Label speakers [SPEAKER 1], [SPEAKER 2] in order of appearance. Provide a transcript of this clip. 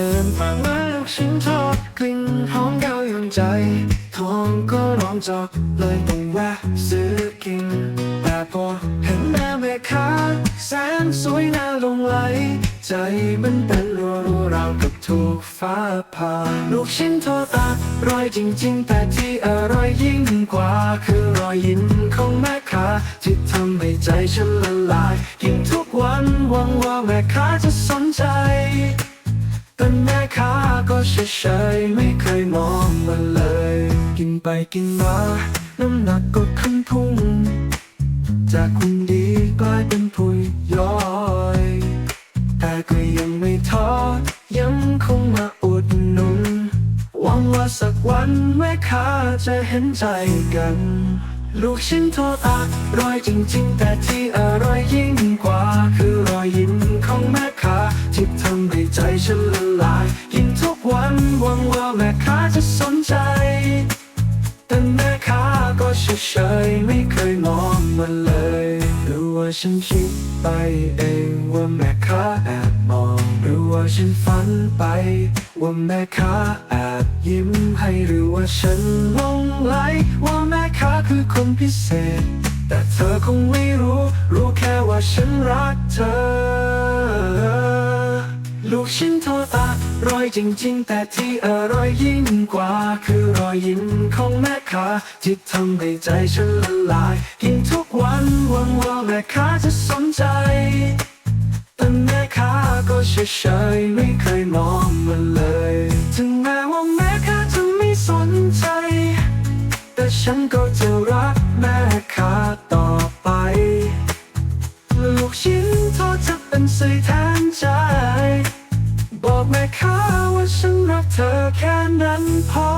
[SPEAKER 1] เดินผ่านมาลูกชิ้นทอดกลิ่นหอมเกาวยวนใจท้องก็ร้องจอกเลยต้องแวะซื้อกิน แต่พอเห็นหน้าแม่ค้าแสนสวยน่าหลงไหล ใจมันเป็นรัวรัวราวกับถูกฟ้าผ่าลูกชิ้นทอดอร่อยจริง ๆ แต่ที่อร่อยยิ่งกว่า คือรอยยิ้มของแม่ค้าที่ทำให้ใจฉันละลายกินทุกวันหวังว่าแม่ค้าจะสนใจ แต่แม่ค้าก็เฉยๆไม่เคยมองมาเลย กินไปกินมาน้ำหนักก็ขึ้นพุ่ง จากคนดีกลายเป็นผู้ย้อย แต่ก็ยังไม่ท้อยังคงมาอุดหนุน หวังว่าสักวันแม่ค้าจะเห็นใจกัน ลูกชิ้นทอดอร่อยจริงๆ แต่ที่อร่อยยิ่งกว่า คือรอยยิ้มของแม่ค้าที่ทำให้ใจฉันล แม่ค้าจะสนใจ แต่แม่ค้าก็เฉยๆไม่เคยมองมันเลยหรือว่าฉันคิดไปเองว่าแม่ค้าแอบมองหรือว่าฉันฝันไป ว่าแม่ค้าแอบยิ้มให้หรือว่าฉันหลงไหลว่าแม่ค้าคือคนพิเศษ แต่เธอคงไม่รู้ รู้แค่ว่าฉันรักเธอ ลูกชิ้นทอดอ ร่อยจริงๆ แต่ที่อร่อยยิ่งกว่า คือรอยยิ้มของแม่ค้าที่ทำให้ใจฉันละลายกินทุกวันหวังว่าแม่ค้าจะสนใจ แต่แม่ค้าก็เฉยๆไม่เคยมองมันเลย ถึงแม้ว่าแม่ค้าจะไม่สนใจ แต่ฉันก็จะรักแม่ค้าต่อไป ลูกชิ้นทอดจะเป็นสื่อแทนใจ บอกแม่ค้าว่าฉันรักเธอแค่นั้นพอ